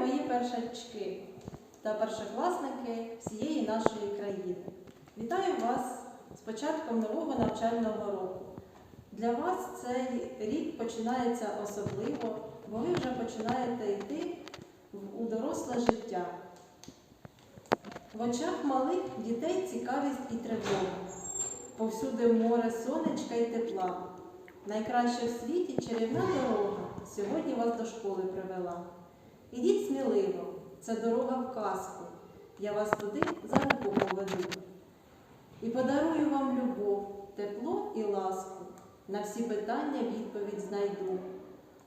мої першачки та першокласники всієї нашої країни. Вітаю вас з початком нового навчального року. Для вас цей рік починається особливо, бо ви вже починаєте йти у доросле життя. В очах малих дітей цікавість і тривога. Повсюди море сонечка і тепла. Найкраща в світі чарівна дорога сьогодні вас до школи привела. Ідіть сміливо, це дорога в казку. Я вас туди за руку поведу. І подарую вам любов, тепло і ласку. На всі питання відповідь знайду.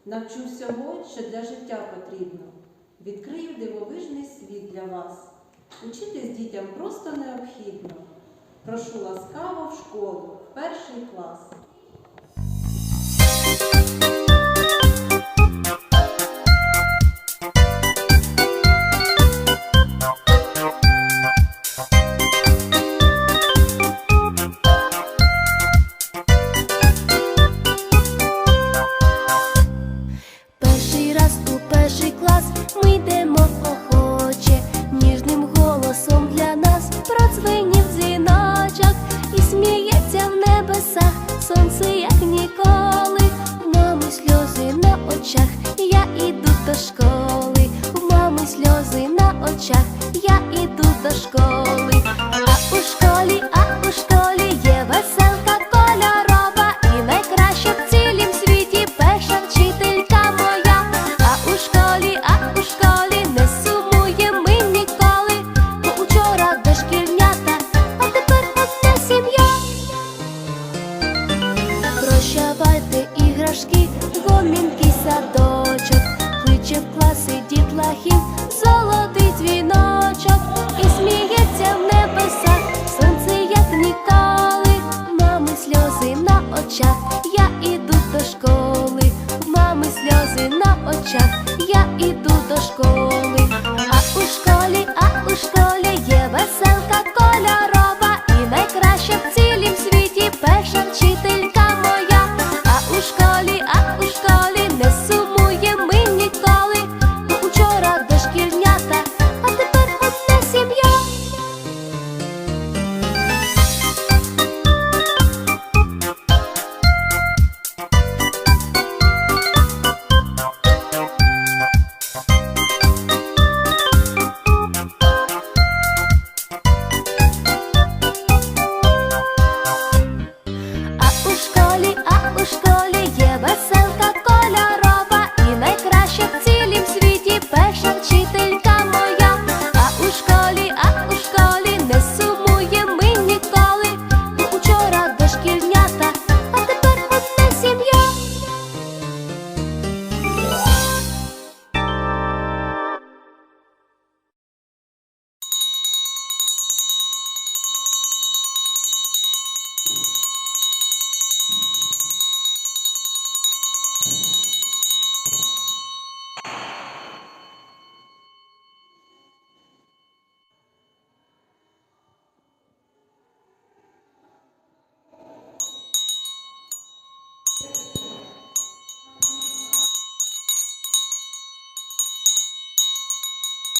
Навчу всього, що для життя потрібно. Відкрию дивовижний світ для вас. Учитись дітям просто необхідно. Прошу ласкаво в школу, в перший клас. Очах, я іду до школи. Очах, я іду до школи, В мами сльози на очах, я іду до школи.